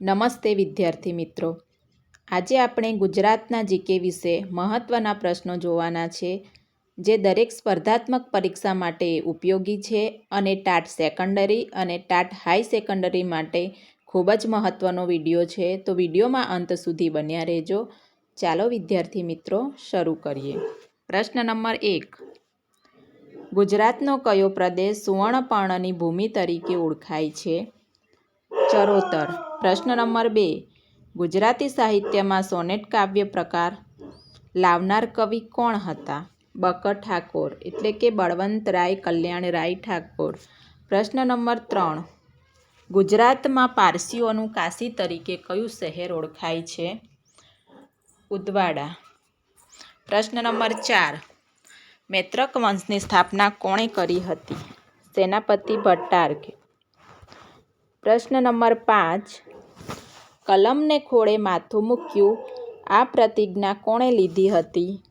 નમસ્તે વિદ્યાર્થી મિત્રો. આજે આપણે ગુજરાતના જીકે વિશે મહત્ત્વના પ્રશ્નો જોવાના છે, જે દરેક સ્પર્ધાત્મક પરીક્ષા માટે ઉપયોગી છે અને ટાટ સેકન્ડરી અને ટાટ હાઈ સેકન્ડરી માટે ખૂબ જ મહત્ત્વનો વીડિયો છે. તો વિડીયોમાં અંત સુધી બન્યા રહેજો. ચાલો વિદ્યાર્થી મિત્રો, શરૂ કરીએ. પ્રશ્ન નંબર એક. ગુજરાતનો કયો પ્રદેશ સુવર્ણપર્ણની ભૂમિ તરીકે ઓળખાય છે? ચરોતર. પ્રશ્ન નંબર બે. ગુજરાતી સાહિત્યમાં સોનેટ કાવ્ય પ્રકાર લાવનાર કવિ કોણ હતા? બકર ઠાકોર. એટલે કે બળવંતરાય કલ્યાણરાય ઠાકોર. પ્રશ્ન નંબર ત્રણ. ગુજરાતમાં પારસીઓનું કાશી તરીકે કયું શહેર ઓળખાય છે? ઉદવાડા. પ્રશ્ન નંબર ચાર. મૈત્રક વંશની સ્થાપના કોણે કરી હતી? સેનાપતિ ભટ્ટારકે. પ્રશ્ન નંબર પાંચ. કલમને ખોળે માથું મૂક્યું. આ પ્રતિજ્ઞા કોણે લીધી હતી?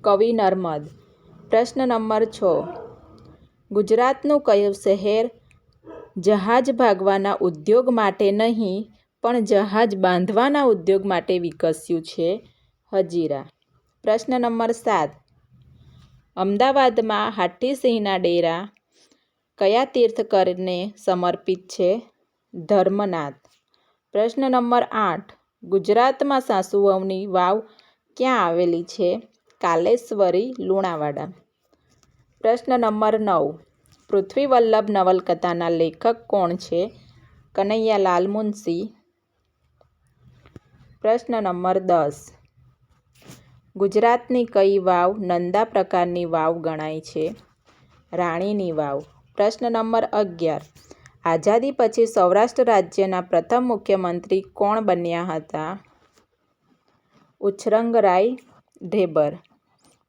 કવિ નર્મદ. પ્રશ્ન નંબર છ. ગુજરાતનું કયું શહેર જહાજ ભાગવાના ઉદ્યોગ માટે નહીં, પણ જહાજ બાંધવાના ઉદ્યોગ માટે વિકસ્યું છે? હજીરા. પ્રશ્ન નંબર સાત. અમદાવાદમાં હાથીસિંહના ડેરા કયા તીર્થકરને સમર્પિત છે? ધર્મનાથ. પ્રશ્ન નંબર આઠ. ગુજરાતમાં સાસુવની વાવ ક્યાં આવેલી છે? કાલેશ્વરી, લુણાવાડા. પ્રશ્ન નંબર નવ. પૃથ્વી વલ્લભ નવલકથાના લેખક કોણ છે? કનૈયાલાલ મુનશી. પ્રશ્ન નંબર દસ. ગુજરાતની કઈ વાવ નંદા પ્રકારની વાવ ગણાય છે? રાણીની વાવ. પ્રશ્ન નંબર અગિયાર. આઝાદી પછી સૌરાષ્ટ્ર રાજ્યના પ્રથમ મુખ્યમંત્રી કોણ બન્યા હતા? ઉછરંગરાય ઢેબર.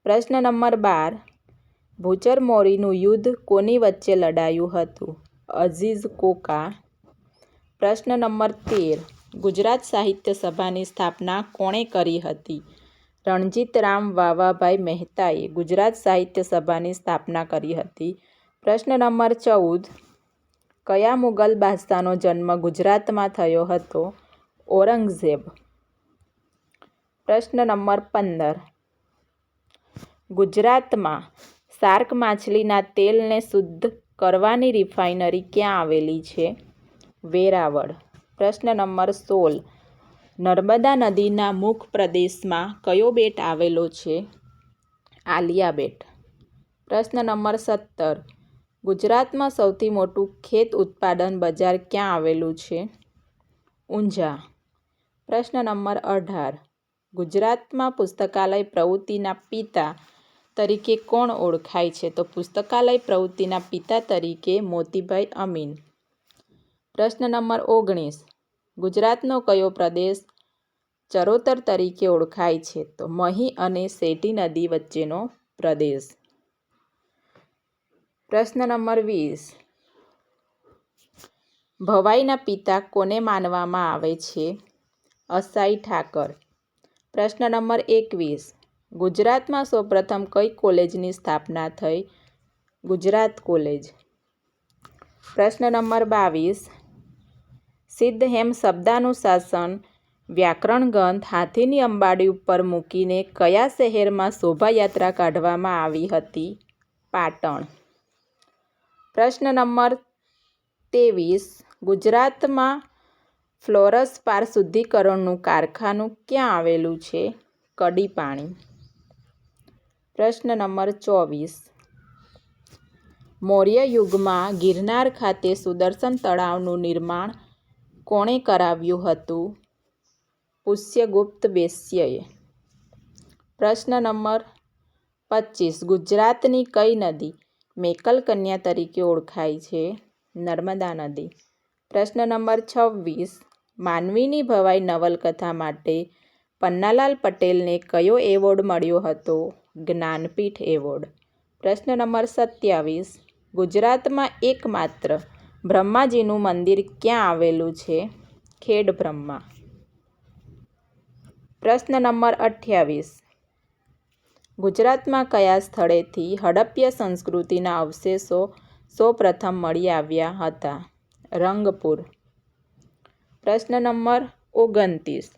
પ્રશ્ન નંબર બાર. ભૂચર મોરીનું યુદ્ધ કોની વચ્ચે લડાયું હતું? Aziz Coca. પ્રશ્ન નંબર તેર. ગુજરાત સાહિત્ય સભાની સ્થાપના કોણે કરી હતી? રણજીતરામ વાવાભાઈ મહેતાએ ગુજરાત સાહિત્ય સભાની સ્થાપના કરી હતી. પ્રશ્ન નંબર ચૌદ. કયા મુગલ બાદશાહનો જન્મ ગુજરાતમાં થયો હતો? ઔરંગઝેબ. પ્રશ્ન નંબર પંદર. ગુજરાતમાં શાર્ક માછલીના તેલને શુદ્ધ કરવાની રિફાઇનરી ક્યાં આવેલી છે? વેરાવળ. પ્રશ્ન નંબર સોળ. નર્મદા નદીના મુખ પ્રદેશમાં કયો બેટ આવેલો છે? આલિયા બેટ પ્રશ્ન નંબર સત્તર. ગુજરાતમાં સૌથી મોટું ખેત ઉત્પાદન બજાર ક્યાં આવેલું છે? ઊંઝા. પ્રશ્ન નંબર અઢાર. ગુજરાતમાં પુસ્તકાલય પ્રવૃત્તિના પિતા તરીકે કોણ ઓળખાય છે? તો પુસ્તકાલય પ્રવૃત્તિના પિતા તરીકે મોતીભાઈ અમીન. પ્રશ્ન નંબર ઓગણીસ. ગુજરાતનો કયો પ્રદેશ ચરોતર તરીકે ઓળખાય છે? તો મહી અને સેટી નદી વચ્ચેનો પ્રદેશ. પ્રશ્ન નંબર વીસ. ભવાઈના પિતા કોને માનવામાં આવે છે? અસાઈ ઠાકર. પ્રશ્ન નંબર એકવીસ. ગુજરાતમાં સૌપ્રથમ કઈ કોલેજની સ્થાપના થઈ? ગુજરાત કોલેજ. પ્રશ્ન નંબર બાવીસ. સિદ્ધહેમ શબ્દાનુશાસન વ્યાકરણ ગ્રંથ હાથીની અંબાડી ઉપર મૂકીને કયા શહેરમાં શોભાયાત્રા કાઢવામાં આવી હતી? પાટણ. પ્રશ્ન નંબર ત્રેવીસ. ગુજરાતમાં ફ્લોરસ પાર શુદ્ધિકરણનું કારખાનું ક્યાં આવેલું છે? કડી પાણી. પ્રશ્ન નંબર ચોવીસ. મૌર્ય યુગમાં ગિરનાર ખાતે સુદર્શન તળાવનું નિર્માણ કોણે કરાવ્યું હતું? પુષ્યગુપ્ત વેશ્યએ પ્રશ્ન નંબર પચીસ. ગુજરાતની કઈ નદી મેકલ કન્યા તરીકે ઓળખાય છે, નર્મદા નદી. પ્રશ્ન નંબર છવ્વીસ. માનવીની ભવાઈ નવલકથા માટે પન્નાલાલ પટેલને કયો એવોર્ડ મળ્યો હતો? જ્ઞાનપીઠ એવોર્ડ. પ્રશ્ન નંબર સત્યાવીસ. ગુજરાતમાં એકમાત્ર બ્રહ્માજીનું મંદિર ક્યાં આવેલું છે? ખેડ બ્રહ્મા. પ્રશ્ન નંબર અઠ્યાવીસ. ગુજરાતમાં કયા સ્થળેથી હડપ્ય સંસ્કૃતિના અવશેષો સૌપ્રથમ મળી આવ્યા હતા? રંગપુર. પ્રશ્ન નંબર ઓગણત્રીસ.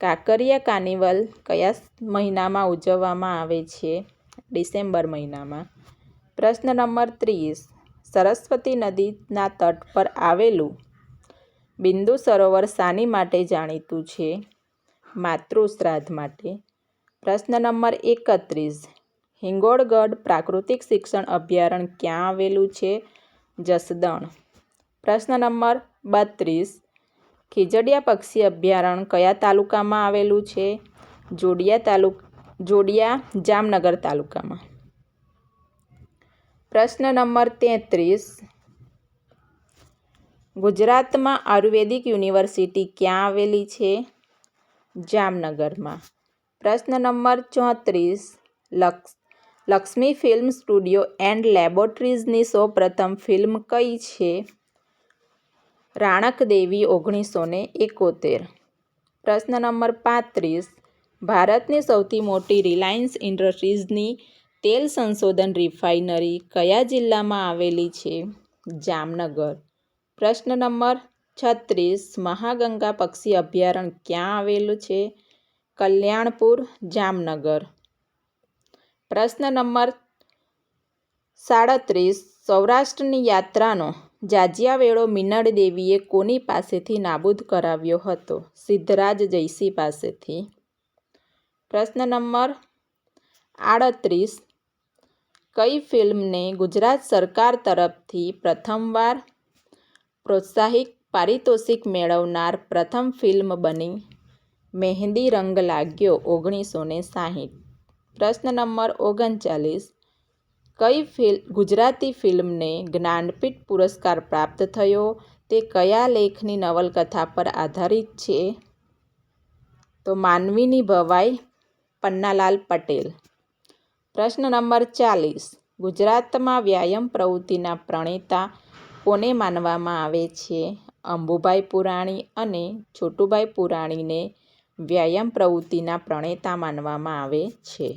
કાંકરિયા કાર્નિવલ કયા મહિનામાં ઉજવવામાં આવે છે? ડિસેમ્બર મહિનામાં. પ્રશ્ન નંબર ત્રીસ. સરસ્વતી નદીના તટ પર આવેલું બિંદુ સરોવર શાની માટે જાણીતું છે? માતૃ શ્રાદ્ધ માટે. પ્રશ્ન નંબર એકત્રીસ. હિંગોળગઢ પ્રાકૃતિક શિક્ષણ અભયારણ્ય ક્યાં આવેલું છે? જસદણ. પ્રશ્ન નંબર બત્રીસ. ખીજડીયા પક્ષી અભયારણ્ય કયા તાલુકામાં આવેલું છે? જોડિયા તાલુક, જોડિયા જામનગર તાલુકામાં. પ્રશ્ન નંબર તેત્રીસ. ગુજરાતમાં આયુર્વેદિક યુનિવર્સિટી ક્યાં આવેલી છે? જામનગરમાં. પ્રશ્ન નંબર ચોત્રીસ. લક્ષ લક્ષ્મી ફિલ્મ સ્ટુડિયો એન્ડ લેબોરેટરીઝની સૌપ્રથમ ફિલ્મ કઈ છે? રાણક દેવી ઓગણીસો ને એકોતેર. પ્રશ્ન નંબર પાંત્રીસ. ભારતની સૌથી મોટી રિલાયન્સ ઇન્ડસ્ટ્રીઝની તેલ સંશોધન રિફાઇનરી કયા જિલ્લામાં આવેલી છે? જામનગર. પ્રશ્ન નંબર છત્રીસ. મહાગંગા પક્ષી અભયારણ્ય ક્યાં આવેલું છે? કલ્યાણપુર, જામનગર. પ્રશ્ન નંબર સાડત્રીસ, સૌરાષ્ટ્રની યાત્રાનો જાજિયા વેળો મીનળ દેવીએ કોની પાસેથી નાબૂદ કરાવ્યો હતો? સિદ્ધરાજ જયસિંહ પાસેથી. પ્રશ્ન નંબર આડત્રીસ, કઈ ફિલ્મને ગુજરાત સરકાર તરફથી પ્રથમવાર પ્રોત્સાહિક પારિતોષિક મેળવનાર પ્રથમ ફિલ્મ બની? મહેંદી રંગ લાગ્યો ઓગણીસો ને સાહીઠ. પ્રશ્ન નંબર ઓગણચાલીસ. કઈ ફિલ્મ ગુજરાતી ફિલ્મને જ્ઞાનપીઠ પુરસ્કાર પ્રાપ્ત થયો? તે કયા લેખની નવલકથા પર આધારિત છે? તો માનવીની ભવાઈ, પન્નાલાલ પટેલ. પ્રશ્ન નંબર ચાલીસ. ગુજરાતમાં વ્યાયામ પ્રવૃત્તિના પ્રણેતા કોને માનવામાં આવે છે? અંબુભાઈ પુરાણી અને છોટુભાઈ પુરાણીને વ્યાયામ પ્રવૃત્તિના પ્રણેતા માનવામાં આવે છે.